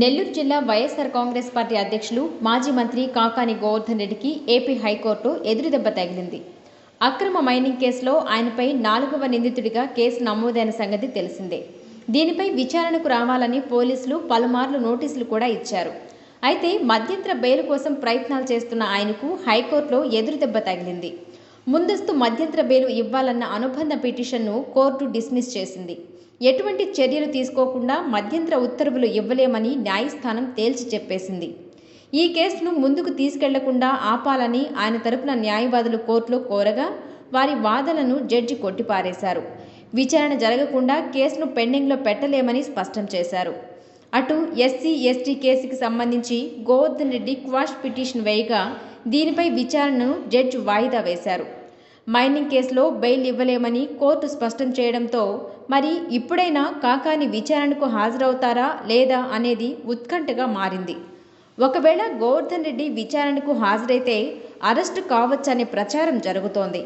నెల్లూరు జిల్లా వైఎస్ఆర్ కాంగ్రెస్ పార్టీ అధ్యక్షులు మాజీ మంత్రి కాకాని గోవర్ధన్ రెడ్డికి ఏపీ హైకోర్టు ఎదురుదెబ్బ తగిలింది. అక్రమ మైనింగ్ కేసులో ఆయనపై నాలుగవ నిందితుడిగా కేసు నమోదైన సంగతి తెలిసిందే. దీనిపై విచారణకు రావాలని పోలీసులు పలుమార్లు నోటీసులు కూడా ఇచ్చారు. అయితే మధ్యంతర బెయిల్ కోసం ప్రయత్నాలు చేస్తున్న ఆయనకు హైకోర్టులో ఎదురుదెబ్బ తగిలింది. ముందస్తు మధ్యంతర బెయిల్ ఇవ్వాలన్న అనుబంధ పిటిషన్ను కోర్టు డిస్మిస్ చేసింది. ఎటువంటి చర్యలు తీసుకోకుండా మధ్యంతర ఉత్తర్వులు ఇవ్వలేమని న్యాయస్థానం తేల్చి చెప్పేసింది. ఈ కేసును ముందుకు తీసుకెళ్ళకుండా ఆపాలని ఆయన తరపున న్యాయవాదులు కోర్టులో కోరగా వారి వాదనను జడ్జి కొట్టిపారేశారు. విచారణ జరగకుండా కేసును పెండింగ్లో పెట్టలేమని స్పష్టం చేశారు. అటు ఎస్సీ ఎస్టీ కేసుకి సంబంధించి గోవర్ధన్ రెడ్డి క్వాష్ పిటిషన్ వేయగా దీనిపై విచారణను జడ్జి వాయిదా వేశారు. మైనింగ్ కేసులో బెయిల్ ఇవ్వలేమని కోర్టు స్పష్టం చేయడంతో మరి ఇప్పుడైనా కాకాని విచారణకు హాజరవుతారా లేదా అనేది ఉత్కంఠగా మారింది. ఒకవేళ గోవర్ధన్ రెడ్డి విచారణకు హాజరైతే అరెస్టు కావచ్చనే ప్రచారం జరుగుతోంది.